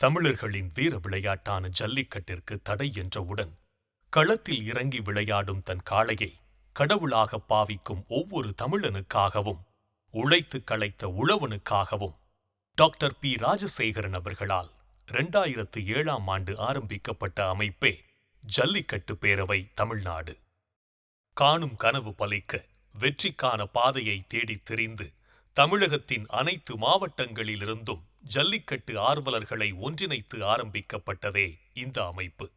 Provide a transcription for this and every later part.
தமிழர்களின் வீர விளையாட்டான ஜல்லிக்கட்டிற்கு தடை என்றவுடன் களத்தில் இறங்கி விளையாடும் தன் காளையை கடவுளாக பாவிக்கும் ஒவ்வொரு தமிழனுக்காகவும் உழைத்து களைத்த உழவனுக்காகவும் டாக்டர் பி. ராஜசேகரன் அவர்களால் இரண்டாயிரத்து ஏழாம் ஆண்டு ஆரம்பிக்கப்பட்ட அமைப்பே ஜல்லிக்கட்டு பேரவை தமிழ்நாடு. காணும் கனவு பலிக்க வெற்றிக்கான பாதையை தேடித் தெரிந்து தமிழகத்தின் அனைத்து மாவட்டங்களிலிருந்தும் ஜல்லிக்கட்டு ஆர்வலர்களை ஒன்றிணைத்து ஆரம்பிக்கப்பட்டதே இந்த அமைப்பு.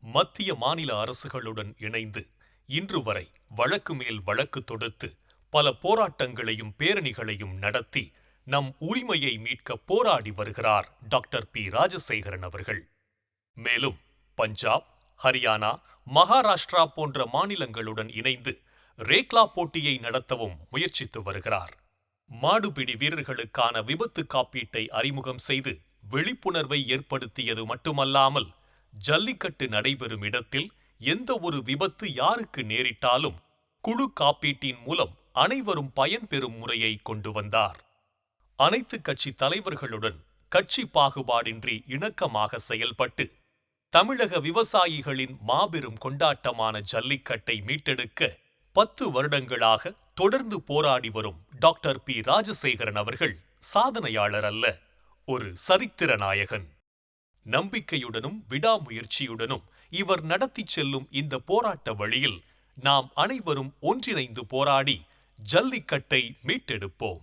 மத்திய மாநில அரசுகளுடன் இணைந்து இன்று வரை வழக்கு மேல் வழக்கு தொடுத்து பல போராட்டங்களையும் பேரணிகளையும் நடத்தி நம் உரிமையை மீட்க போராடி வருகிறார் டாக்டர் பி. ராஜசேகரன் அவர்கள். மேலும் பஞ்சாப் ஹரியானா மகாராஷ்டிரா போன்ற மாநிலங்களுடன் இணைந்து ரேக்லா போட்டியை நடத்தவும் முயற்சித்து வருகிறார். மாடுபிடி வீரர்களுக்கான விபத்து காப்பீட்டை அறிமுகம் செய்து விழிப்புணர்வை ஏற்படுத்தியது மட்டுமல்லாமல் ஜல்லிக்கட்டு நடைபெறும் இடத்தில் எந்த ஒரு விபத்து யாருக்கு நேரிட்டாலும் குழு காப்பீட்டின் மூலம் அனைவரும் பயன்பெறும் முறையை கொண்டு வந்தார். அனைத்து கட்சி தலைவர்களுடன் கட்சி பாகுபாடின்றி இணக்கமாக செயல்பட்டு தமிழக விவசாயிகளின் மாபெரும் கொண்டாட்டமான ஜல்லிக்கட்டை மீட்டெடுக்க பத்து வருடங்களாக தொடர்ந்து போராடி வரும் டாக்டர் பி. ராஜசேகரன் அவர்கள் சாதனையாளர் அல்ல ஒரு சரித்திர நாயகன். நம்பிக்கையுடனும் விடாமுயற்சியுடனும் இவர் நடத்திச் செல்லும் இந்த போராட்ட வழியில் நாம் அனைவரும் ஒன்றிணைந்து போராடி ஜல்லிக்கட்டை மீட்டெடுப்போம்.